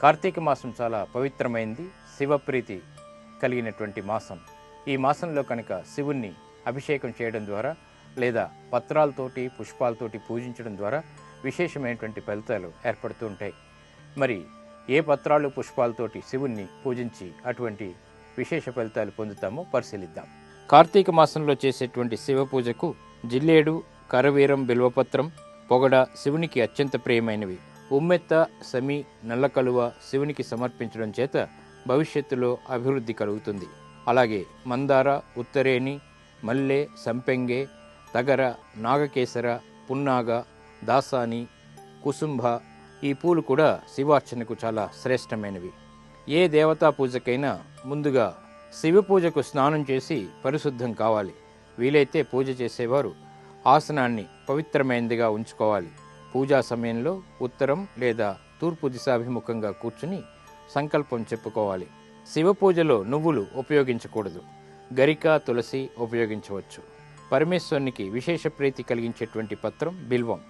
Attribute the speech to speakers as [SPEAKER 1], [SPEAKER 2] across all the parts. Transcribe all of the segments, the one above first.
[SPEAKER 1] కార్తీక మాసం చాలా పవిత్రమైంది శివప్రీతి కలిగినటువంటి మాసం. ఈ మాసంలో కనుక శివుణ్ణి అభిషేకం చేయడం ద్వారా లేదా పత్రాలతోటి పుష్పాలతోటి పూజించడం ద్వారా విశేషమైనటువంటి ఫలితాలు ఏర్పడుతూ ఉంటాయి. మరి ఏ పత్రాలు పుష్పాలతోటి శివుణ్ణి పూజించి అటువంటి విశేష ఫలితాలు పొందుతామో పరిశీలిద్దాం. కార్తీక మాసంలో చేసేటువంటి శివ పూజకు జిల్లేడు కరవీరం బిల్వపత్రం పొగడ శివునికి అత్యంత ప్రియమైనవి. ఉమ్మెత్త సమి నల్లకలువ శివునికి సమర్పించడం చేత భవిష్యత్తులో అభివృద్ధి కలుగుతుంది. అలాగే మందార ఉత్తరేణి మల్లె సంపెంగే తగర నాగకేసర పున్నాగ దాసాని కుసుంభ ఈ పూలు కూడా శివార్చనకు చాలా శ్రేష్టమైనవి. ఏ దేవతా పూజకైనా ముందుగా శివ పూజకు స్నానం చేసి పరిశుద్ధం కావాలి. వీలైతే పూజ చేసేవారు ఆసనాన్ని పవిత్రమైనదిగా ఉంచుకోవాలి. పూజా సమయంలో ఉత్తరం లేదా తూర్పు దిశాభిముఖంగా కూర్చుని సంకల్పం చెప్పుకోవాలి. శివ పూజలో నువ్వులు ఉపయోగించకూడదు. గరిక తులసి ఉపయోగించవచ్చు. పరమేశ్వరునికి విశేష ప్రీతి కలిగించేటువంటి పత్రం బిల్వం.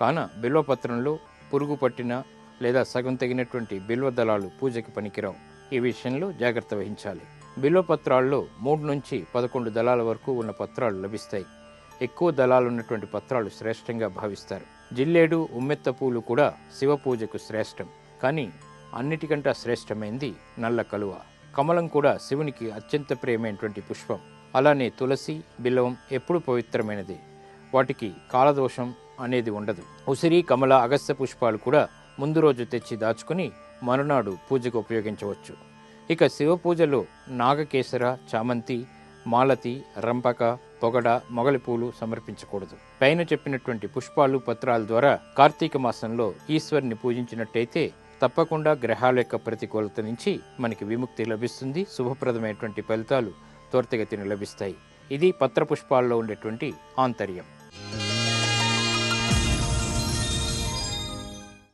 [SPEAKER 1] కాన బిల్వపత్రంలో పురుగు పట్టిన లేదా సగం తగినటువంటి బిల్వ దళాలు పూజకి పనికిరావు. ఈ విషయంలో జాగ్రత్త వహించాలి. బిల్వపత్రాల్లో మూడు నుంచి పదకొండు దళాల వరకు ఉన్న పత్రాలు లభిస్తాయి. ఎక్కువ దళాలు ఉన్నటువంటి పత్రాలు శ్రేష్టంగా భావిస్తారు. జిల్లేడు ఉమ్మెత్త పూలు కూడా శివ పూజకు శ్రేష్టం. కానీ అన్నిటికంటే శ్రేష్టమైంది నల్ల కలువ. కమలం కూడా శివునికి అత్యంత ప్రియమైనటువంటి పుష్పం. అలానే తులసి బిల్లవం ఎప్పుడు పవిత్రమైనది. వాటికి కాలదోషం అనేది ఉండదు. ఉసిరి కమల అగస్త్య పుష్పాలు కూడా ముందు రోజు తెచ్చి దాచుకుని మరునాడు పూజకు ఉపయోగించవచ్చు. ఇక శివ పూజలో నాగకేసర చామంతి మాలతి రంపక పొగడ మొగలి పూలు సమర్పించకూడదు. పైన చెప్పినటువంటి పుష్పాలు పత్రాల ద్వారా కార్తీక మాసంలో ఈశ్వరుని పూజించినట్టయితే తప్పకుండా గ్రహాల యొక్క ప్రతికూలత నుంచి మనకి విముక్తి లభిస్తుంది. శుభప్రదమైనటువంటి ఫలితాలు త్వరితగతిని లభిస్తాయి. ఇది పత్ర పుష్పాల్లో ఉండేటువంటి ఆంతర్యం.